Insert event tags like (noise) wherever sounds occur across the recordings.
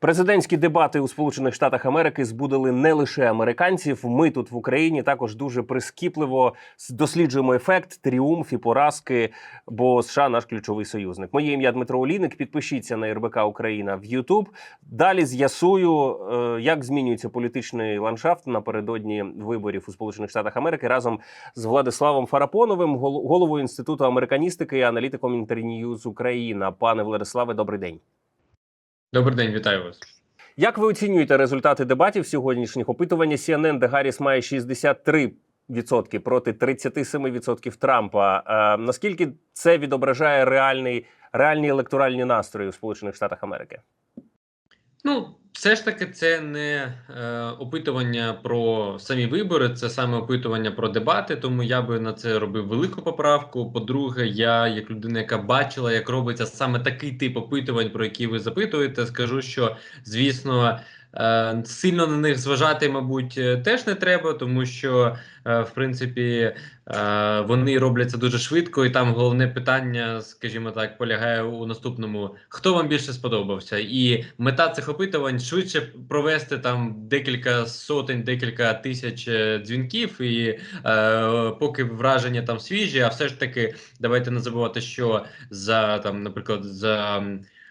Президентські дебати у Сполучених Штатах Америки збудили не лише американців. Ми тут в Україні також дуже прискіпливо досліджуємо ефект, тріумф і поразки. Бо США наш ключовий союзник. Моє ім'я Дмитро Олійник. Підпишіться на РБК Україна в Ютуб. Далі з'ясую, е, як змінюється політичний ландшафт напередодні виборів у Сполучених Штатах Америки разом з Владиславом Фарапоновим, гол- головою інституту американістики і аналітиком Інтерньюз Україна. Пане Владиславе, добрий день. Добрий день, вітаю вас. Як ви оцінюєте результати дебатів сьогоднішніх опитування CNN, де Гарріс має 63% проти 37% Трампа? Е, наскільки це відображає реальний, реальні електоральні настрої у Сполучених Штатах Америки? Ну, все ж таки, це не е, опитування про самі вибори, це саме опитування про дебати. Тому я би на це робив велику поправку. По-друге, я, як людина, яка бачила, як робиться саме такий тип опитувань, про які ви запитуєте, скажу, що звісно. Е, Сильно на них зважати, мабуть, е, теж не треба, тому що е, в принципі вони робляться дуже швидко, і там головне питання, скажімо так, полягає у наступному: хто вам більше сподобався? І мета цих опитувань швидше провести там декілька сотень, декілька тисяч дзвінків, і поки враження там свіжі, а все ж таки давайте не забувати, що за там, наприклад, за.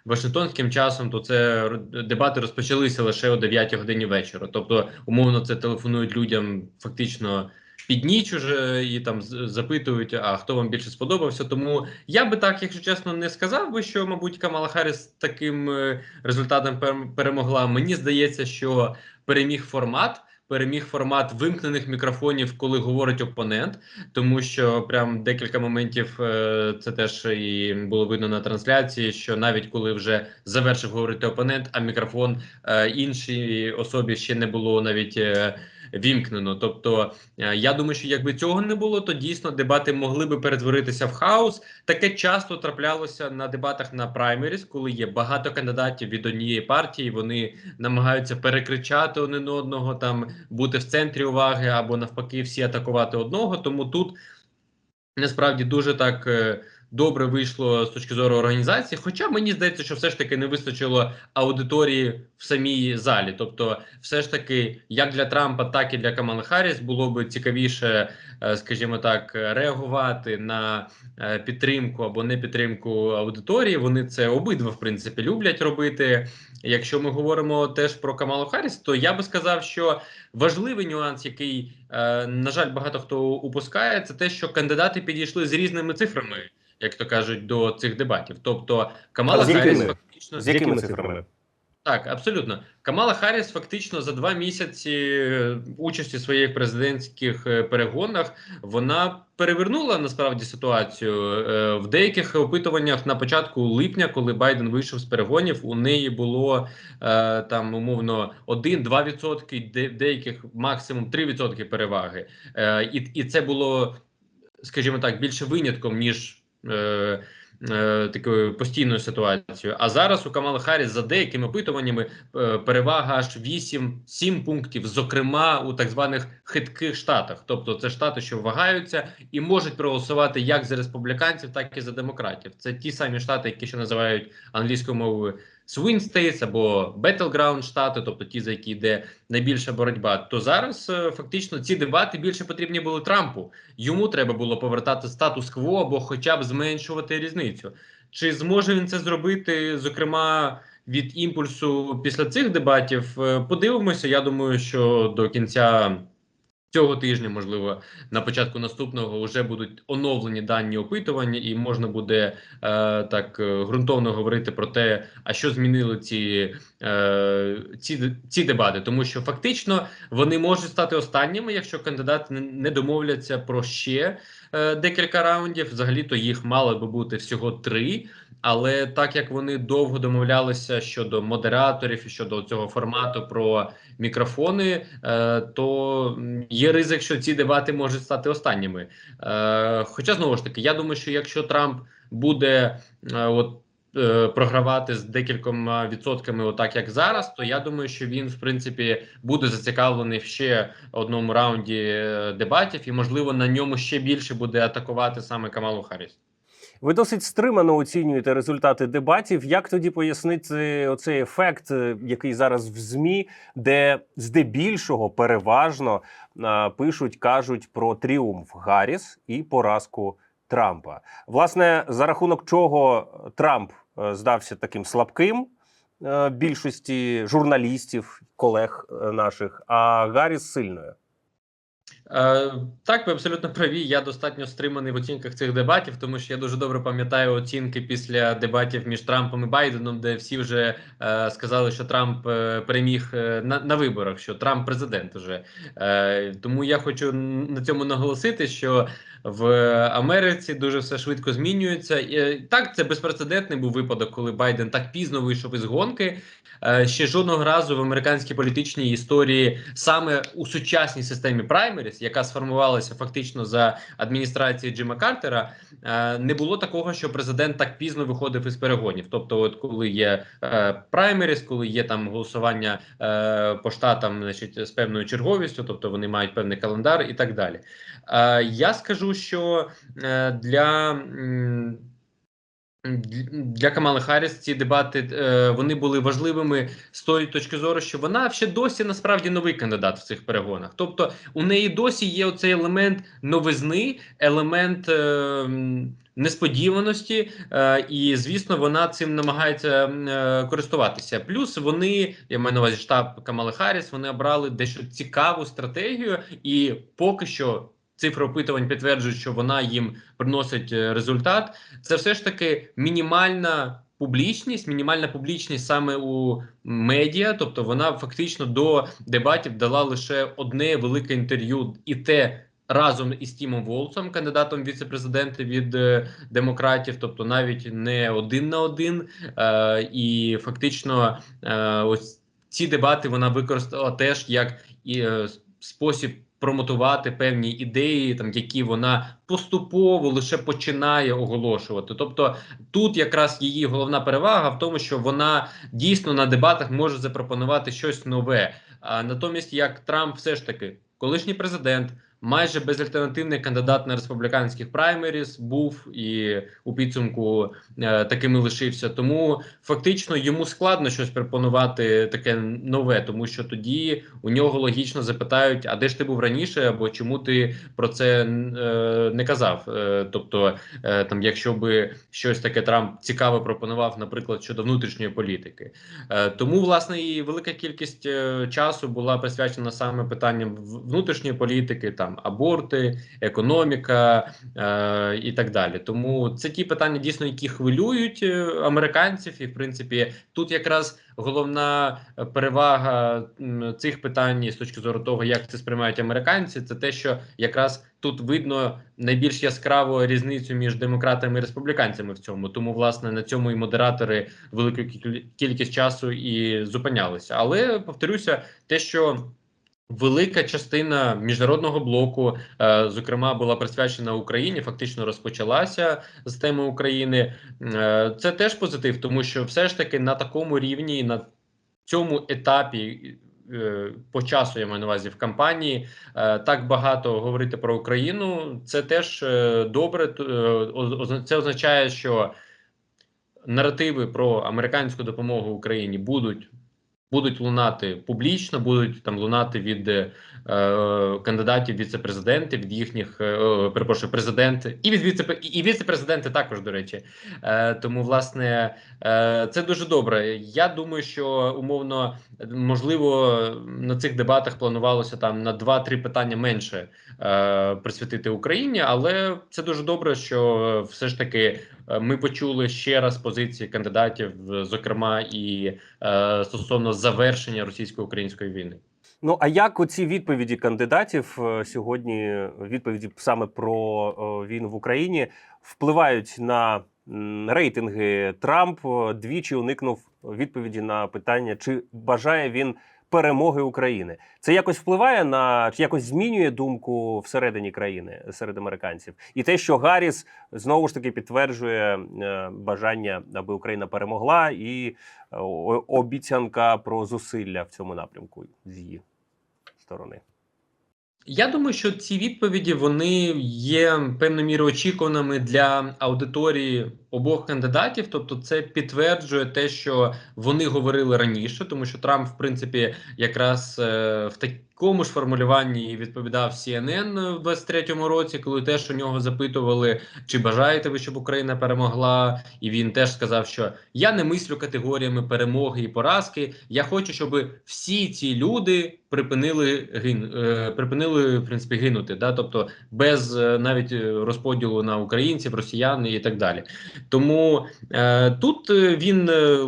Вашингтонським часом, то це дебати розпочалися лише о 9 годині вечора. Тобто, умовно, це телефонують людям фактично під ніч уже і там запитують, а хто вам більше сподобався. Тому я би так, якщо чесно, не сказав би, що, мабуть, Камала Харріс таким е, результатом пер- перемогла. Мені здається, що переміг формат. Переміг формат вимкнених мікрофонів, коли говорить опонент, тому що прям декілька моментів е, це теж і було видно на трансляції. Що навіть коли вже завершив говорити опонент, а мікрофон е, іншій особі ще не було навіть е, вімкнено. Тобто, е, я думаю, що якби цього не було, то дійсно дебати могли би перетворитися в хаос. Таке часто траплялося на дебатах на праймеріс, коли є багато кандидатів від однієї партії. Вони намагаються перекричати один одного, там бути в центрі уваги або навпаки, всі атакувати одного. Тому тут насправді дуже так. Добре вийшло з точки зору організації, хоча мені здається, що все ж таки не вистачило аудиторії в самій залі. Тобто, все ж таки, як для Трампа, так і для Камали Харріс було би цікавіше, е, скажімо так, реагувати на е, підтримку або не підтримку аудиторії. Вони це обидва в принципі люблять робити. Якщо ми говоримо теж про Камалу Харріс, то я би сказав, що важливий нюанс, який, е, на жаль, багато хто упускає, це те, що кандидати підійшли з різними цифрами, як то кажуть, до цих дебатів. Тобто Камала з якими? Харріс фактично З якими цифрами? так, абсолютно. Камала Харріс фактично за два місяці е, участі в своїх президентських е, перегонах вона перевернула насправді ситуацію Е, в деяких опитуваннях на початку липня, коли Байден вийшов з перегонів, у неї було там умовно 1-2 відсотки, де деяких максимум 3 відсотки переваги. І, і це було, скажімо так, більше винятком ніж. Е, е, такою постійною ситуацією. А зараз у Камали Харріс за деякими опитуваннями е, перевага аж 8-7 пунктів, зокрема у так званих хитких штатах. Тобто це штати, що вагаються і можуть проголосувати як за республіканців, так і за демократів. Це ті самі штати, які ще називають англійською мовою swing states або battleground штати, тобто ті, за які йде найбільша боротьба. То зараз е, фактично ці дебати більше потрібні були Трампу. Йому треба було повертати статус-кво або хоча б зменшувати різницю. Чи зможе він це зробити, зокрема від імпульсу після цих дебатів? Е, Подивимося. Я думаю, що до кінця. Цього тижня, можливо, на початку наступного вже будуть оновлені дані опитування, і можна буде е, так е, ґрунтовно говорити про те, а що змінили ці, е, ці, ці дебати, тому що фактично вони можуть стати останніми, якщо кандидати не, домовляться про ще е, декілька раундів. Взагалі то їх мало би бути всього три. Але так як вони довго домовлялися щодо модераторів і щодо цього формату про мікрофони, е, то є ризик, що ці дебати можуть стати останніми. Е, Хоча знову ж таки, я думаю, що якщо Трамп буде е, от. Програвати з декількома відсотками, отак як зараз, то я думаю, що він в принципі буде зацікавлений в ще одному раунді дебатів, і можливо на ньому ще більше буде атакувати саме Камалу Харріс. Ви досить стримано оцінюєте результати дебатів. Як тоді пояснити оцей ефект, е, який зараз в ЗМІ, де здебільшого переважно пишуть, кажуть про тріумф Гарріс і поразку Трампа? Власне, за рахунок чого Трамп е, здався таким слабким е, більшості журналістів, колег наших, а Гарріс сильною. Е, так, ви абсолютно праві. Я достатньо стриманий в оцінках цих дебатів, тому що я дуже добре пам'ятаю оцінки після дебатів між Трампом і Байденом, де всі вже е, сказали, що Трамп е, переміг е, на, на виборах, що Трамп президент уже. Е, тому я хочу на цьому наголосити, що в Америці дуже все швидко змінюється. Е, так, це безпрецедентний був випадок, коли Байден так пізно вийшов із гонки. Е, Ще жодного разу в американській політичній історії саме у сучасній системі праймеріс, яка сформувалася фактично за адміністрації Джима Картера, е, не було такого, що президент так пізно виходив із перегонів. Тобто, от коли є праймеріс, коли є там голосування по штатам, значить, з певною черговістю, тобто вони мають певний календар і так далі. Я скажу, що е, для. для Камали Харріс ці дебати е, вони були важливими з тої точки зору, що вона ще досі насправді новий кандидат в цих перегонах. Тобто у неї досі є оцей елемент новизни, елемент е, несподіваності, і звісно, вона цим намагається користуватися. Плюс вони, я маю на увазі штаб Камали Харріс, вони обрали дещо цікаву стратегію, і поки що. Цифри опитувань підтверджують, що вона їм приносить е, результат. Це все ж таки мінімальна публічність, мінімальна публічність саме у медіа. Тобто вона фактично до дебатів дала лише одне велике інтерв'ю, і те разом із Тімом Волцом, кандидатом віце-президенти від е, демократів, тобто навіть не один на один. Е, і фактично, е, ось ці дебати вона використала теж як і е, спосіб промотувати певні ідеї, там які вона поступово лише починає оголошувати. Тобто тут якраз її головна перевага в тому, що вона дійсно на дебатах може запропонувати щось нове. А натомість, як Трамп, все ж таки, колишній президент. Майже безальтернативний кандидат на республіканських праймеріс був і у підсумку е, таким і лишився. Тому фактично йому складно щось пропонувати таке нове, тому що тоді у нього логічно запитають: а де ж ти був раніше, або чому ти про це е, не казав? Е, тобто, е, там, якщо би щось таке Трамп цікаве пропонував, наприклад, щодо внутрішньої політики. Е, тому, власне, і велика кількість е, часу була присвячена саме питанням внутрішньої політики, там аборти, економіка е, і так далі. Тому це ті питання, дійсно, які хвилюють е, американців, і в принципі тут якраз головна перевага цих питань з точки зору того, як це сприймають американці, це те, що якраз тут видно найбільш яскраву різницю між демократами і республіканцями в цьому. Тому, власне, на цьому і модератори велику кількість часу і зупинялися. Але повторюся, те, що Велика частина міжнародного блоку, е, зокрема, була присвячена Україні. Фактично розпочалася з теми України. Е, це теж позитив, тому що все ж таки на такому рівні, на цьому етапі. е, По часу я маю на увазі в кампанії так багато говорити про Україну. Це теж добре. Це означає, що наративи про американську допомогу Україні будуть будуть лунати публічно, будуть там лунати від е, кандидатів віце-президенти, від їхніх е, перепрошую, президенти і від віце і віце-президенти також, до речі. Е, тому, власне, е, це дуже добре. Я думаю, що умовно можливо на цих дебатах планувалося там на 2-3 питання менше е, присвятити Україні, але це дуже добре, що все ж таки е, ми почули ще раз позиції кандидатів, зокрема і е, стосовно завершення російсько-української війни. Ну а як оці відповіді кандидатів е, сьогодні, відповіді саме про е, війну в Україні, впливають на рейтинги Трамп? е, Двічі уникнув відповіді на питання, чи бажає він перемоги України. Це якось впливає на чи якось змінює думку всередині країни серед американців, і те, що Гарріс знову ж таки підтверджує е, бажання, аби Україна перемогла, і е, обіцянка про зусилля в цьому напрямку з її сторони. Я думаю, що ці відповіді вони є певною мірою очікуваними для аудиторії обох кандидатів. Тобто, це підтверджує те, що вони говорили раніше, тому що Трамп, в принципі, якраз е, в такому ж формулюванні відповідав CNN в 23-му році, коли теж у нього запитували, чи бажаєте ви, щоб Україна перемогла, і він теж сказав, що я не мислю категоріями перемоги і поразки. Я хочу, щоб всі ці люди припинили гин, е, припинили в принципі гинути, да, тобто без е, навіть е, розподілу на українців, росіян і так далі. Тому е, тут е, він. е,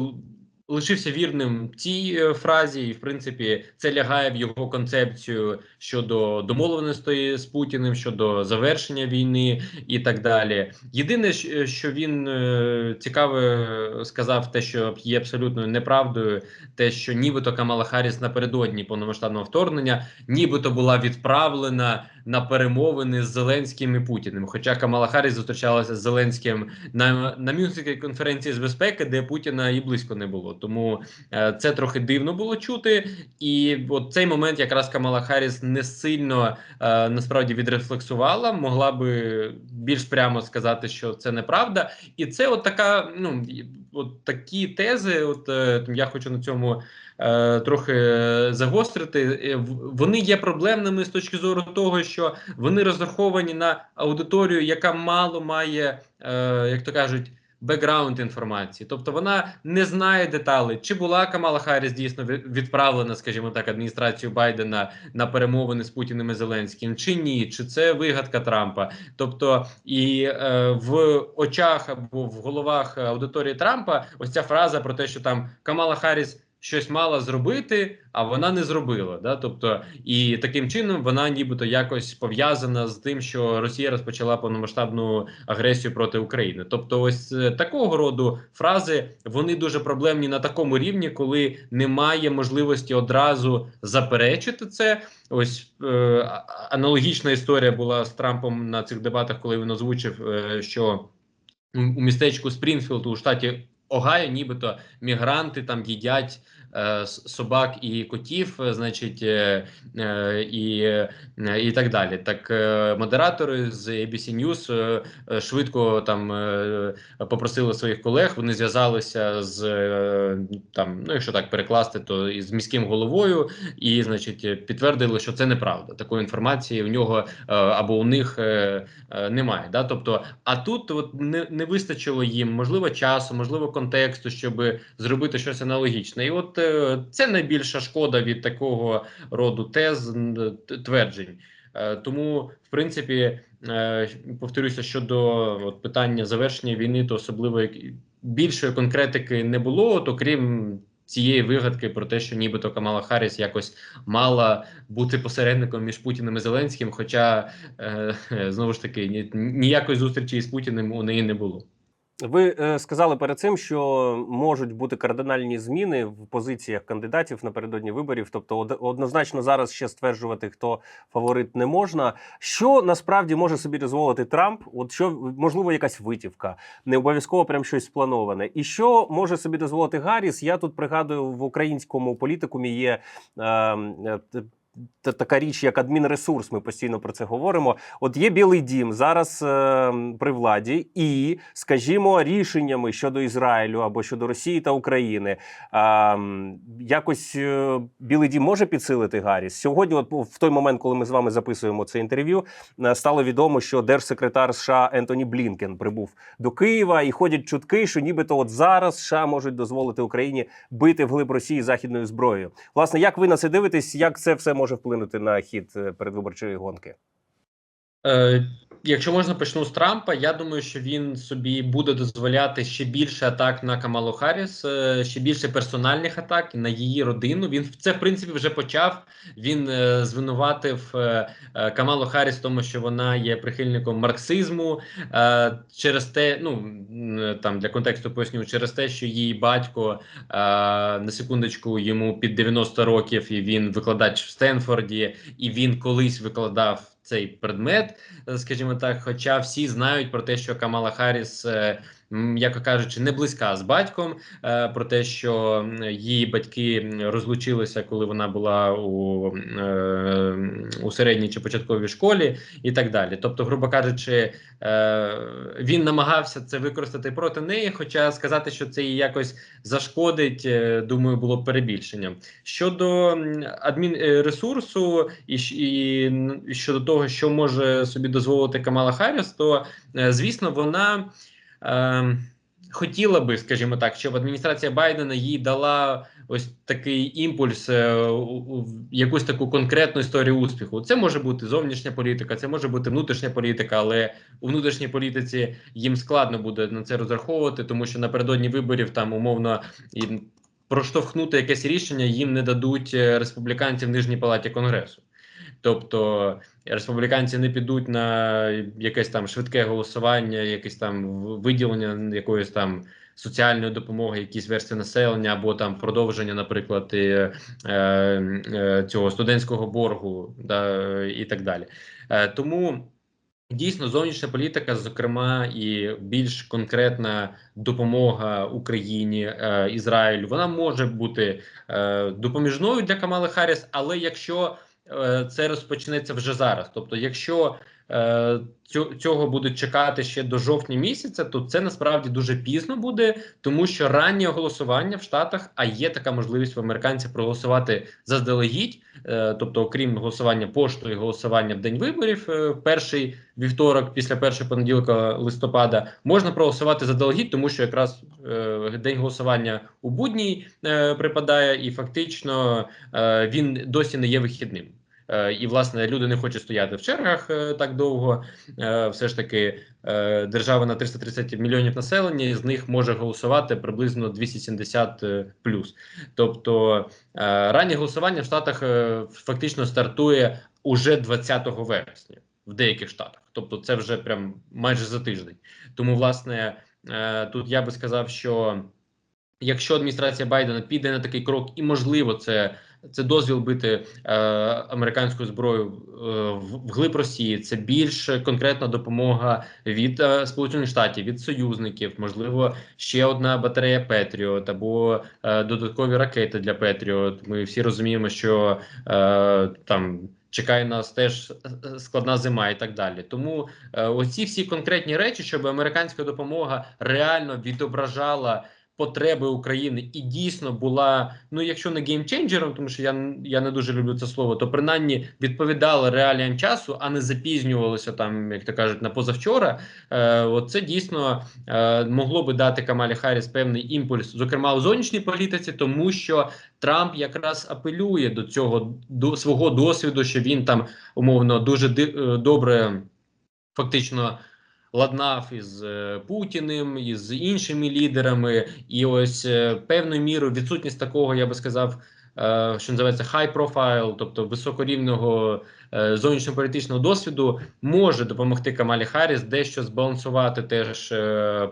Лишився вірним цій е, фразі, і в принципі це лягає в його концепцію щодо домовленостей з Путіним, щодо завершення війни і так далі. Єдине, що він е, цікаве сказав, те, що є абсолютно неправдою, те, що нібито Камала Харріс напередодні повномасштабного вторгнення, нібито була відправлена на перемовини з Зеленським і Путіним. Хоча Камала Харріс зустрічалася з Зеленським на, на Мюнхенській конференції з безпеки, де Путіна і близько не було. Тому е, це трохи дивно було чути. І от цей момент якраз Камала Харріс не сильно е, насправді відрефлексувала, могла би більш прямо сказати, що це неправда. І це от така, ну от такі тези. От е, я хочу на цьому трохи е, загострити. Е, Вони є проблемними з точки зору того, що вони розраховані на аудиторію, яка мало має, е, як то кажуть. Бекграунд інформації, тобто вона не знає деталей, чи була Камала Харріс дійсно від- відправлена, скажімо так, адміністрацією Байдена на перемовини з Путіним і Зеленським, чи ні, чи це вигадка Трампа. Тобто, і е, в очах або в головах аудиторії Трампа, ось ця фраза про те, що там Камала Харріс щось мала зробити, а вона не зробила. Да? Тобто, і таким чином вона нібито якось пов'язана з тим, що Росія розпочала повномасштабну агресію проти України. Тобто, ось е, такого роду фрази вони дуже проблемні на такому рівні, коли немає можливості одразу заперечити це. Ось е, аналогічна історія була з Трампом на цих дебатах, коли він озвучив, е, що у містечку Спрінфілд у штаті Огайо, нібито мігранти там їдять собак і котів, е, значить, е, е, і, е, і так далі. Так е, модератори з ABC News е, е, швидко там е, попросили своїх колег. Вони зв'язалися з е, там, ну якщо так перекласти, то із міським головою, і значить підтвердили, що це неправда. Такої інформації у нього е, або у них е, е, немає. Да? Тобто, а тут от не, не вистачило їм можливо часу, можливо, контексту, щоб зробити щось аналогічне. І от е, це найбільша шкода від такого роду тез тверджень. Е, Тому, в принципі, е, повторюся щодо питання завершення війни, то особливо більшої конкретики не було, от, окрім цієї вигадки про те, що нібито Камала Харріс якось мала бути посередником між Путіним і Зеленським. Хоча е, (laughs) знову ж таки ні, ніякої зустрічі із Путіним у неї не було. Ви е, сказали перед цим, що можуть бути кардинальні зміни в позиціях кандидатів напередодні виборів. Тобто, однозначно зараз ще стверджувати, хто фаворит не можна. Що насправді може собі дозволити Трамп? От що можливо якась витівка, не обов'язково прям щось сплановане. І що може собі дозволити Гарріс? Я тут пригадую в українському політикумі є. Е, е, Така річ, як адмінресурс, ми постійно про це говоримо. От є Білий Дім зараз е, при владі, і, скажімо, рішеннями щодо Ізраїлю або щодо Росії та України е, якось е, Білий Дім може підсилити Гарріс. Сьогодні, от в той момент, коли ми з вами записуємо це інтерв'ю, е, стало відомо, що держсекретар США Ентоні Блінкен прибув до Києва, і ходять чутки, що нібито от зараз США можуть дозволити Україні бити вглиб Росії західною зброєю. Власне, як ви на це дивитесь? Як це все може вплинути на хід е, передвиборчої гонки? Е, якщо можна почну з Трампа, я думаю, що він собі буде дозволяти ще більше атак на Камалу Харріс, е, ще більше персональних атак на її родину. Він це в принципі вже почав. Він е, звинуватив е, Камалу Харріс в тому, що вона є прихильником марксизму. Через те, ну там для контексту поясню, через те, що її батько на секундочку йому під 90 років, і він викладач в Стенфорді, і він колись викладав цей предмет, е, скажімо так. Хоча всі знають про те, що Камала Харріс е, м'яко кажучи, не близька з батьком. Е, про те, що її батьки розлучилися, коли вона була у, е, у середній чи початковій школі, і так далі. Тобто, грубо кажучи, е, він намагався це використати проти неї. Хоча сказати, що це їй якось зашкодить, думаю, було б перебільшенням. Щодо адмінресурсу і, і щодо того, що може собі дозволити Камала Харріс, то звісно, вона. Е, Хотіла би, скажімо так, щоб адміністрація Байдена їй дала ось такий імпульс, е, у, якусь таку конкретну історію успіху. Це може бути зовнішня політика, це може бути внутрішня політика, але у внутрішній політиці їм складно буде на це розраховувати, тому що напередодні виборів там умовно проштовхнути якесь рішення їм не дадуть е, республіканці в нижній палаті конгресу. Тобто республіканці не підуть на якесь там швидке голосування, якесь там виділення якоїсь там соціальної допомоги, якісь версії населення, або там продовження, наприклад, е, е, цього студентського боргу, да, і так далі. Е, тому. Дійсно, зовнішня політика, зокрема, і більш конкретна допомога Україні, е, Ізраїлю, вона може бути е, допоміжною для Камали Харріс, але якщо це розпочнеться вже зараз, тобто, якщо е, цього будуть чекати ще до жовтня місяця, то це насправді дуже пізно буде, тому що раннє голосування в Штатах, а є така можливість в американців проголосувати заздалегідь, е, тобто, окрім голосування поштою, голосування в день виборів, е, перший вівторок, після першого понеділка листопада, можна проголосувати заздалегідь, тому що якраз е, день голосування у будній е, припадає, і фактично е, він досі не є вихідним. Е, І власне люди не хочуть стояти в чергах е, так довго. Е, Все ж таки, держава на 330 мільйонів населення, з них може голосувати приблизно 270 е, плюс. Тобто раннє голосування в Штатах фактично стартує уже 20 вересня в деяких штатах. Тобто, це вже прям майже за тиждень. Тому, власне, тут я би сказав, що якщо адміністрація Байдена піде на такий крок, і можливо, це. Це дозвіл бити е, американську зброю е, в- вглиб Росії. Це більш конкретна допомога від е, Сполучених Штатів, від союзників, можливо, ще одна батарея Петріот або е, додаткові ракети для Петріот. Ми всі розуміємо, що е, там чекає нас теж е, складна зима і так далі. Тому е, оці всі конкретні речі, щоб американська допомога реально відображала потреби України і дійсно була, ну якщо не геймченджером, тому що я, я не дуже люблю це слово, то принаймні відповідала реаліям часу, а не запізнювалося там, як то кажуть, на позавчора. Е, от це дійсно е, могло би дати Камалі Харріс певний імпульс, зокрема у зовнішній політиці, тому що Трамп якраз апелює до цього до свого досвіду, що він там умовно дуже ди, е, добре фактично ладнав із е, Путіним, із іншими лідерами, і ось е, певною мірою відсутність такого, я би сказав, е, що називається high profile, тобто високорівного зовнішньополітичного досвіду, може допомогти Камалі Харріс дещо збалансувати теж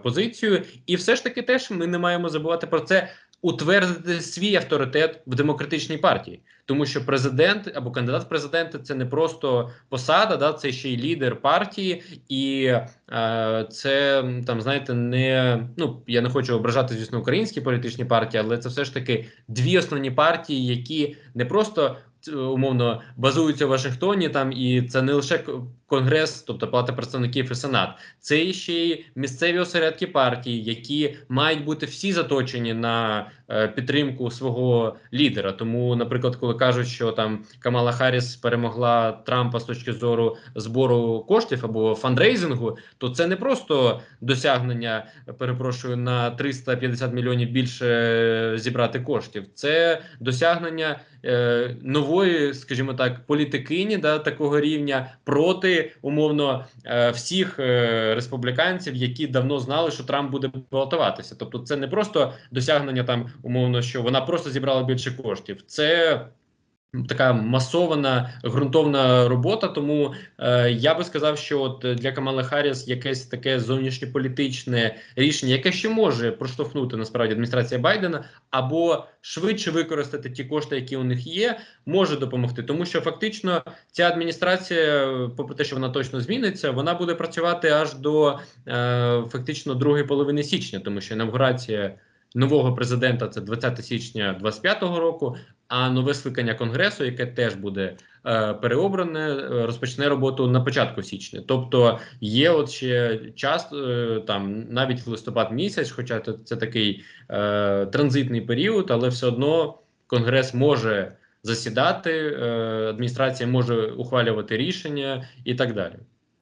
позицію, і все ж таки, теж ми не маємо забувати про це. Утвердити свій авторитет в демократичній партії, тому що президент або кандидат в президенти це не просто посада, да це ще й лідер партії, і е, це там знаєте, не ну я не хочу ображати, звісно, українські політичні партії, але це все ж таки дві основні партії, які не просто умовно базуються в Вашингтоні, там і це не лише конгрес, тобто Палата представників і Сенат, це ще й місцеві осередки партії, які мають бути всі заточені на е, підтримку свого лідера. Тому, наприклад, коли кажуть, що там Камала Харріс перемогла Трампа з точки зору збору коштів або фандрейзингу, то це не просто досягнення, перепрошую, на 350 мільйонів більше е, зібрати коштів. Це досягнення е, нової, скажімо так, політикині да, такого рівня проти умовно е, всіх е, республіканців, які давно знали, що Трамп буде балотуватися. Тобто, це не просто досягнення там умовно, що вона просто зібрала більше коштів. Це така масована ґрунтовна робота. Тому е, я би сказав, що от для Камали Харріс якесь таке зовнішньополітичне рішення, яке ще може проштовхнути насправді адміністрація Байдена, або швидше використати ті кошти, які у них є, може допомогти, тому що фактично ця адміністрація, попри те, що вона точно зміниться, вона буде працювати аж до е, фактично другої половини січня, тому що інавгурація нового президента це 20 січня 25-го року. А нове скликання конгресу, яке теж буде е, переобране, е, розпочне роботу на початку січня. Тобто є от ще час, е, там навіть листопад місяць, хоча це, це такий е, транзитний період, але все одно конгрес може засідати, е, адміністрація може ухвалювати рішення і так далі.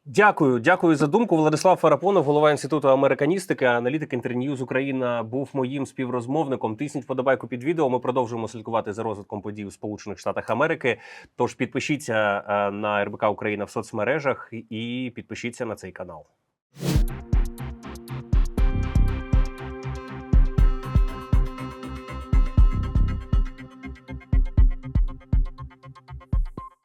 Дякую, дякую за думку. Владислав Фарапонов, голова інституту американістики, аналітик інтерньюз Україна, був моїм співрозмовником. Тисніть подобайку під відео. Ми продовжуємо слідкувати за розвитком подій у Сполучених Штатах Америки. Тож підпишіться е, на РБК Україна в соцмережах і підпишіться на цей канал.